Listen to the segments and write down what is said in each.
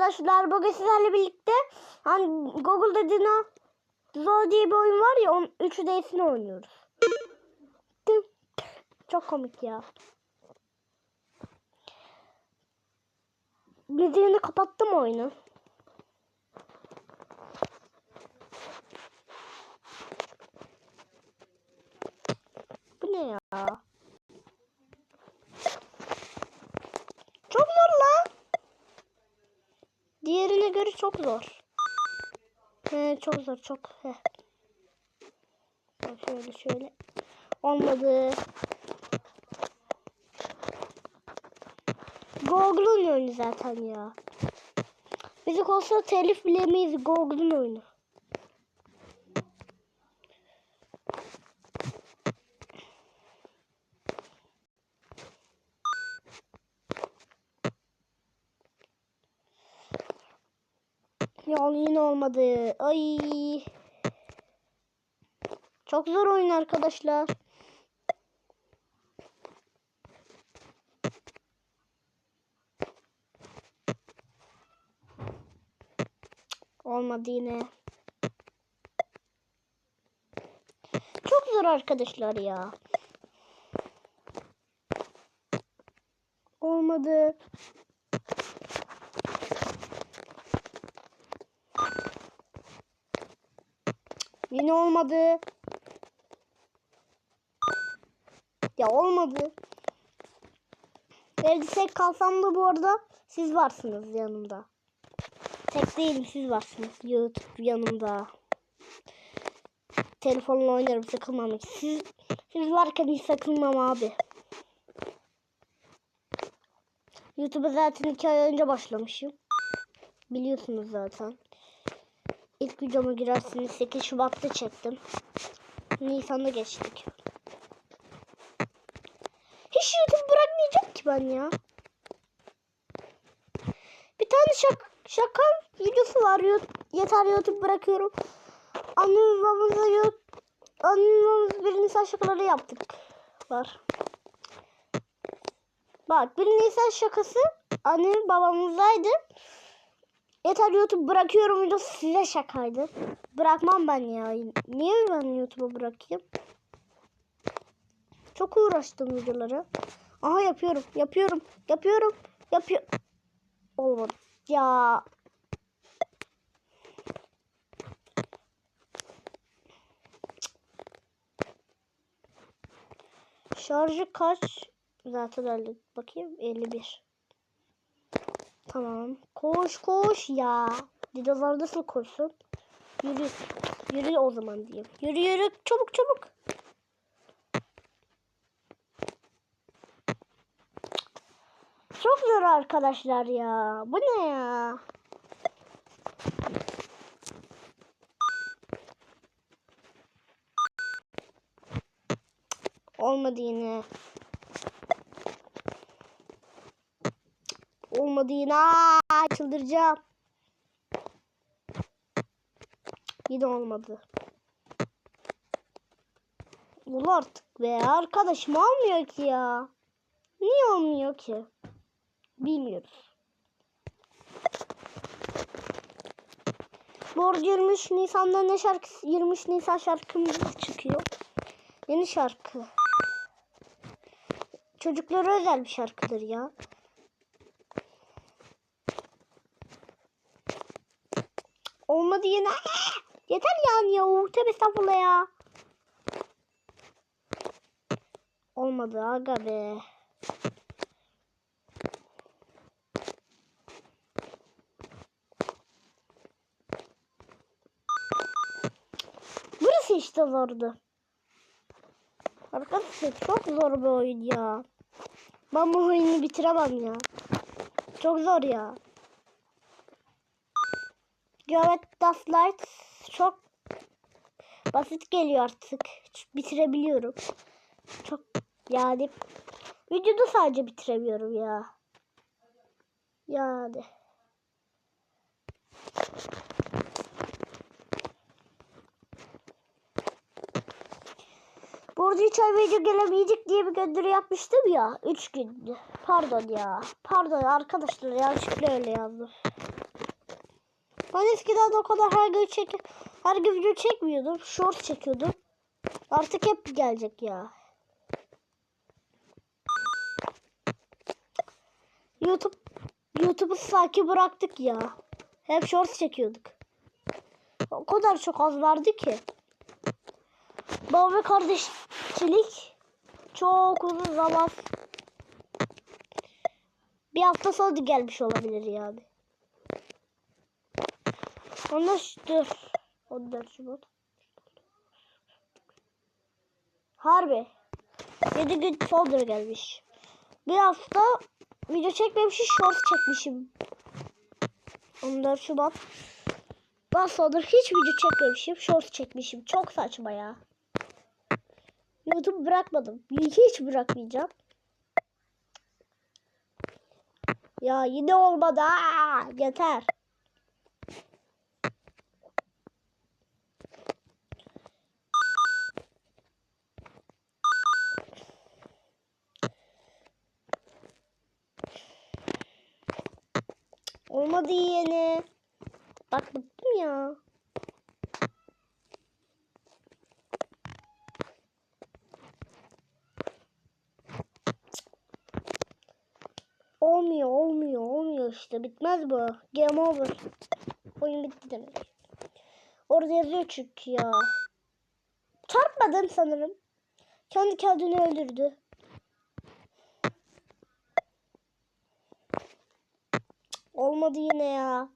arkadaşlar bugün sizlerle birlikte hani Google'da Dino Zo diye bir oyun var ya onun 3D'sini oynuyoruz. Çok komik ya. Müziğini kapattım oyunu. Bu ne ya? Çok zor lan. Diğerine göre çok zor. He, çok zor çok. Heh. Şöyle şöyle. Olmadı. Google'un oyunu zaten ya. Müzik olsa telif bilemeyiz Google'un oyunu. Ya yine olmadı. Ay. Çok zor oyun arkadaşlar. Olmadı yine. Çok zor arkadaşlar ya. Olmadı. Yine olmadı. Ya olmadı. Evde tek kalsam da bu arada siz varsınız yanımda. Tek değilim siz varsınız. YouTube yanımda. Telefonla oynarım sıkılmam hiç. Siz, siz varken hiç sıkılmam abi. YouTube'a zaten iki ay önce başlamışım. Biliyorsunuz zaten. İlk videoma girersiniz 8 Şubat'ta çektim. Nisan'da geçtik. Hiç YouTube bırakmayacağım ki ben ya. Bir tane şaka, şaka videosu var. Yeter YouTube bırakıyorum. Annem babamıza yok. Annem babamız bir Nisan şakaları yaptık. Var. Bak bir Nisan şakası annem babamızdaydı. Yeter YouTube bırakıyorum videosu size şakaydı. Bırakmam ben ya. Niye ben YouTube'u bırakayım? Çok uğraştım videoları. Aha yapıyorum. Yapıyorum. Yapıyorum. Yapıyor. Olmadı. Ya. Şarjı kaç? Zaten öyle. Bakayım 51. Tamam. Koş koş ya. Dinozor nasıl koşsun? Yürü. Yürü o zaman diyeyim. Yürü yürü. Çabuk çabuk. Çok zor arkadaşlar ya. Bu ne ya? Olmadı yine. Olmadı yine. Aa, çıldıracağım. Yine olmadı. Ul artık be. Arkadaşım olmuyor ki ya. Niye olmuyor ki? Bilmiyoruz. Bu arada 23 Nisan'da ne şarkısı? 23 Nisan şarkımız çıkıyor. Yeni şarkı. Çocuklara özel bir şarkıdır ya. Olmadı yine. Yeter yani ya. Tövbe estağfurullah ya. Olmadı aga be. Burası işte zordu. Arkadaşlar çok zor bir oyun ya. Ben bu oyunu bitiremem ya. Çok zor ya. Das Light çok basit geliyor artık. Bitirebiliyorum. Çok yani videoda sadece bitiremiyorum ya. Yani. Burada hiç ay video gelemeyecek diye bir gönderi yapmıştım ya. 3 gündü. Pardon ya. Pardon arkadaşlar yanlışlıkla öyle yazdım. Ben eskiden de o kadar her gün çek her gün video çekmiyordum. Short çekiyordum. Artık hep gelecek ya. YouTube YouTube'u sakin bıraktık ya. Hep short çekiyorduk. O kadar çok az vardı ki. Baba ve kardeşçilik çok uzun zaman. Bir hafta sonra gelmiş olabilir yani. Dur. 14 Şubat. Harbi. 7 gün sonra gelmiş. Bir hafta video çekmemişim, short çekmişim. 14 Şubat. Daha sonra hiç video çekmemişim, short çekmişim. Çok saçma ya. YouTube bırakmadım. Hiç bırakmayacağım. Ya yine olmadı. Aa, yeter. Olmadı yine. Bak bıktım ya. Olmuyor, olmuyor, olmuyor işte. Bitmez bu. Game over. Oyun bitti demek. Orada yazıyor çünkü ya. Çarpmadım sanırım. Kendi kendini öldürdü. Olmadı yine ya.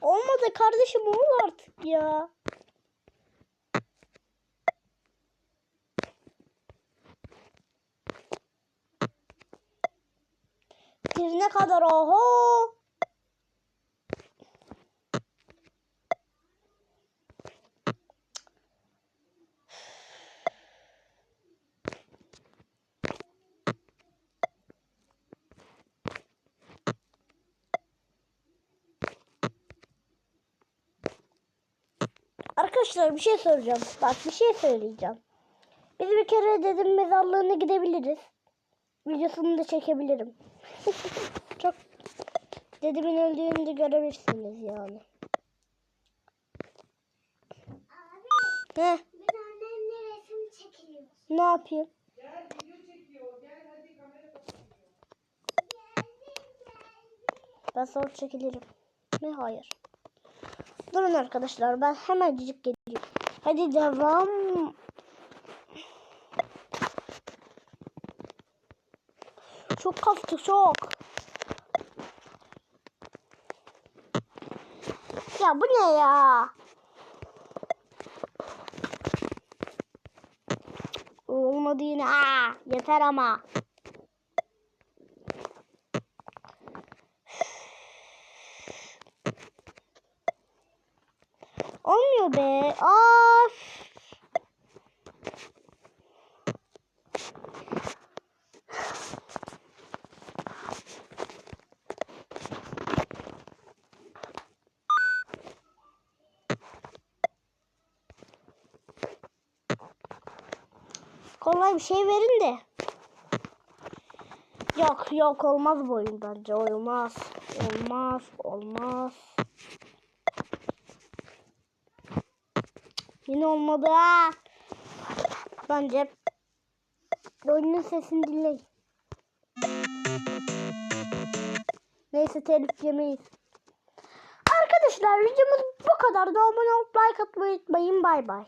Olmadı kardeşim ol artık ya. Birine kadar oho. Arkadaşlar bir şey soracağım. Bak bir şey söyleyeceğim. Biz bir kere dedim mezarlığına gidebiliriz. Videosunu da çekebilirim. Çok dedemin öldüğünü de görebilirsiniz yani. Abi Ne? biz resim çekiliyoruz. Ne yapayım? Ben sonra çekilirim. Ne hayır. Durun arkadaşlar ben hemencik geliyorum. Hadi devam. Çok kastı çok. Ya bu ne ya? Olmadı yine. Aa, yeter ama. Olmuyor be. Of. Kolay bir şey verin de. Yok yok olmaz bu oyun bence olmaz. Olmaz olmaz. Yine olmadı. Bence oyunun sesini dinleyin. Neyse telif yemeyiz. Arkadaşlar videomuz bu kadar. Abone olup like atmayı unutmayın. Bay bay.